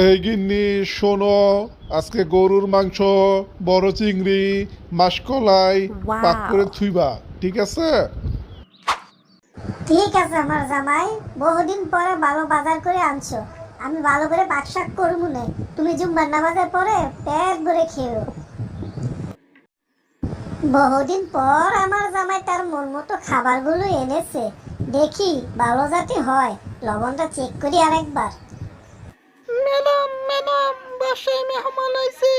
এই গিন্নি শোনো আজকে গরুর মাংস বড় চিংড়ি মাসকলাই পাক করে থুইবা ঠিক আছে? ঠিক আছে আমার জামাই বহুদিন পরে ভালো বাজার করে আনছো। আমি ভালো করে বাকশাক করব না। তুমি জুম্বার নামাজের পরে পেট ভরে খেও বহুদিন পর আমার জামাই তার মন মতো খাবারগুলো এনেছে। দেখি ভালো যাতে হয় লবণটা চেক করি আরেকবার। ম্যাডাম ম্যাডাম বাসায় মেহমান আইছে।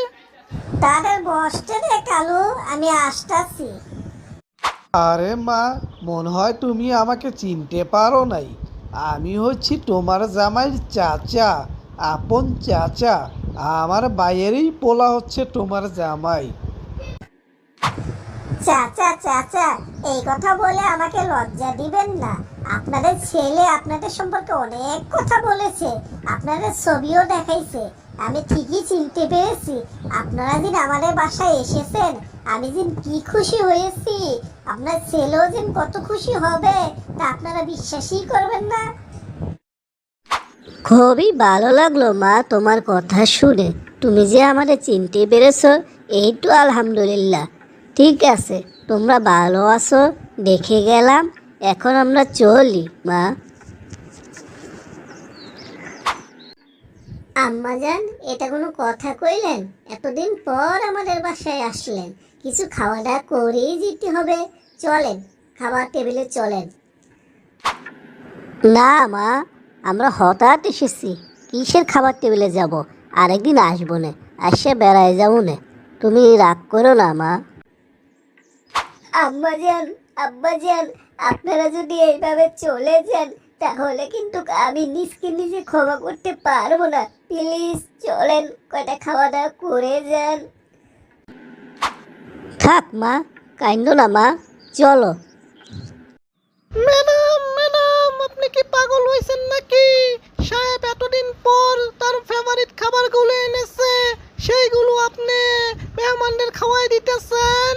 তাদের বসতে দে কালু আমি আসতাছি। আরে মা মনে হয় তুমি আমাকে চিনতে পারো নাই। আমি হচ্ছি তোমার জামাইয়ের চাচা আপন চাচা। আমার বাইরেই পোলা হচ্ছে তোমার জামাই। চাচা চাচা এই কথা বলে আমাকে লজ্জা দিবেন না। আপনাদের ছেলে আপনাদের সম্পর্কে অনেক কথা বলেছে। আপনাদের ছবিও দেখাইছে। আমি ঠিকই চিনতে পেরেছি। আপনারা দিন আমাদের বাসায় এসেছেন, আমি দিন কি খুশি হয়েছি। আপনার ছেলেও দিন কত খুশি হবে, তা আপনারা বিশ্বাসই করবেন না। খুবই ভালো লাগল মা তোমার কথা শুনে। তুমি যে আমাদের চিনতে পেরেছ, এই তো আলহামদুলিল্লাহ। ঠিক আছে তোমরা ভালো আছো দেখে গেলাম এখন আমরা চলি মা। আম্মা আম্মাজান এটা কোনো কথা কইলেন? এতদিন পর আমাদের বাসায় আসলেন। কিছু খাওয়া দাওয়া করেই যেতে হবে। চলেন খাবার টেবিলে চলেন। না মা আমরা হঠাৎ এসেছি। কিসের খাবার টেবিলে যাব? আরেকদিন আসব না আসে বেড়ায় যাব না। তুমি রাগ করো না মা। আম্মাজান আব্বাজান আপনারা যদি এইভাবে চলে যান, তাহলে কিন্তু আমি নিজকে নিজে ক্ষমা করতে পারব না। প্লিজ চলেন, কয়টা খাওয়া দাওয়া করে যান। থাক মা, কাইন্দ না মা, চলো। ম্যাডাম ম্যাডাম, আপনি কি পাগল হয়েছেন নাকি? সাহেব, এতদিন পর তার ফেভারিট খাবারগুলো এনেছে সেইগুলো আপনি মেহমানদের খাওয়াই দিতেছেন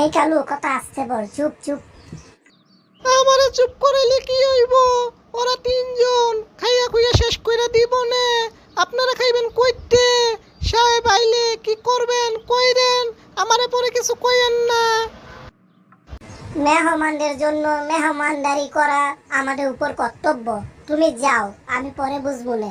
এই কালু কথা আসছে বল চুপ চুপ। আমারে চুপ করাইলে কি হইব? ওরা তিনজন খাইয়া খুইয়া শেষ কইরা দিব নে। আপনারা খাইবেন কইতে? সাহেব আইলে কি করবেন? কইরেন আমারে পরে কিছু কইেন না। মেহমানদের জন্য মেহমানদারি করা আমাদের উপর কর্তব্য। তুমি যাও আমি পরে বুঝব না।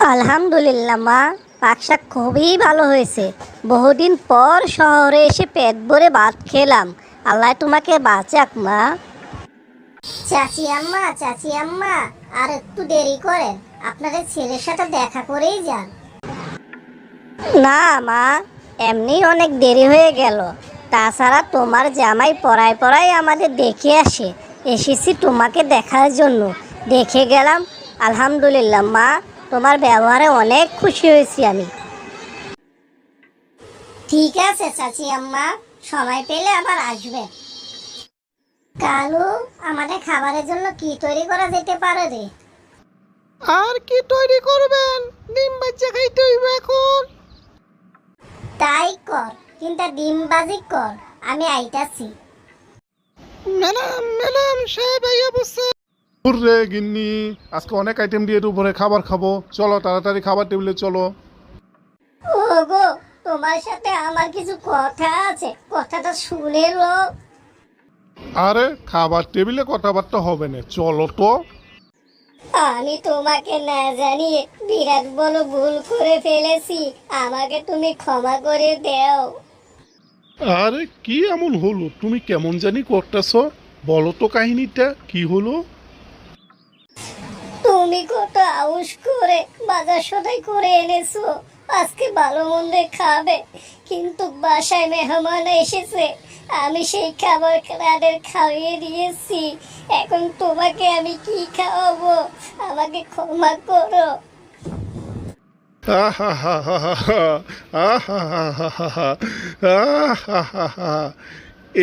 আলহামদুলিল্লাহ মা। পাকশাক খুবই ভালো হয়েছে। বহুদিন পর শহরে এসে পেট ভরে ভাত খেলাম। আল্লাহ তোমাকে বাঁচাক মা। চাচি আম্মা চাচি আম্মা আর একটু দেরি করেন। আপনাদের ছেলের সাথে দেখা করেই যান। না মা এমনি অনেক দেরি হয়ে গেল। তাছাড়া তোমার জামাই পড়ায় পড়ায় আমাদের দেখে আসে। এসেছি তোমাকে দেখার জন্য। দেখে গেলাম আলহামদুলিল্লাহ মা। তোমার ব্যবহারে অনেক খুশি হয়েছি আমি। ঠিক আছে চাচি আম্মা। সময় পেলে আবার আসবে। কালু আমাদের খাবারের জন্য কি তৈরি করা যেতে পারে রে? আর কি তৈরি করবেন? ডিম বাচ্চা খাইতে হইব এখন। তাই কর কিন্তু ডিম বাজি কর আমি আইতাছি। ম্যাডাম ম্যাডাম সাহেব আইয়া বসছে রে গিন্নি আজকে অনেক আইটেম দিয়ে উপরে খাবার খাব। চলো তাড়াতাড়ি খাবার টেবিলে চলো। ওগো তোমার সাথে আমার কিছু কথা আছে। কথাটা শুনে লো। আরে খাবার টেবিলে কথাবার্তা হবে না। চলো তো। আমি তোমাকে না জানিয়ে বিরাট বড় ভুল করে ফেলেছি। আমাকে তুমি ক্ষমা করে দাও। আরে কি এমন হলো? তুমি কেমন জানি করতেছ। বলো তো কাহিনীটা কি হলো? তুমি কত আউস করে বাজার সদাই করে এনেছো। আজকে ভালো মন্দে খাবে, কিন্তু বাসায় মেহমান এসেছে। আমি সেই খাবার তাদের খাইয়ে দিয়েছি। এখন তোমাকে আমি কি খাওয়াবো? আমাকে ক্ষমা করো।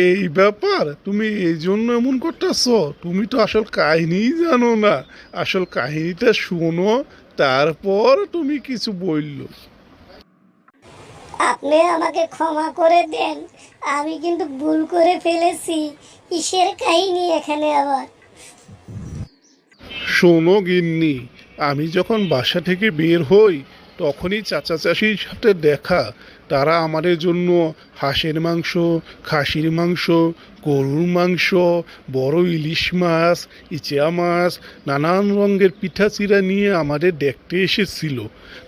এই ব্যাপার তুমি এই জন্য এমন করতেছ তুমি তো আসল কাহিনী জানো না আসল কাহিনীটা শোনো তারপর তুমি কিছু বলল আপনি আমাকে ক্ষমা করে দেন। আমি কিন্তু ভুল করে ফেলেছি। কিসের কাহিনী এখানে আবার? শোনো গিন্নি, আমি যখন বাসা থেকে বের হই তখনই চাচা চাষির সাথে দেখা। তারা আমাদের জন্য হাঁসের মাংস, খাসির মাংস, গরুর মাংস, বড় ইলিশ মাছ ইচা মাছ, নানান রঙের পিঠা চিরা নিয়ে আমাদের দেখতে এসেছিল।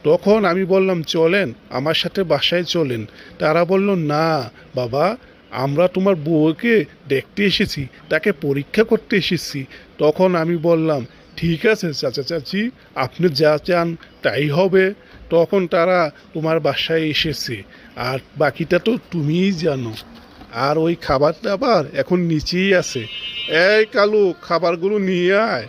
তখন আমি বললাম, চলেন, আমার সাথে বাসায় চলেন। তারা বলল, না, বাবা, আমরা তোমার বউকে দেখতে এসেছি, তাকে পরীক্ষা করতে এসেছি। তখন আমি বললাম, ঠিক আছে চাচা চাচি, আপনি যা চান, তাই হবে। তখন তারা তোমার বাসায় এসেছে। আর বাকিটা তো তুমিই জানো। আর ওই খাবার দাবার এখন নিচেই আছে। এই কালু, খাবারগুলো নিয়ে আয়।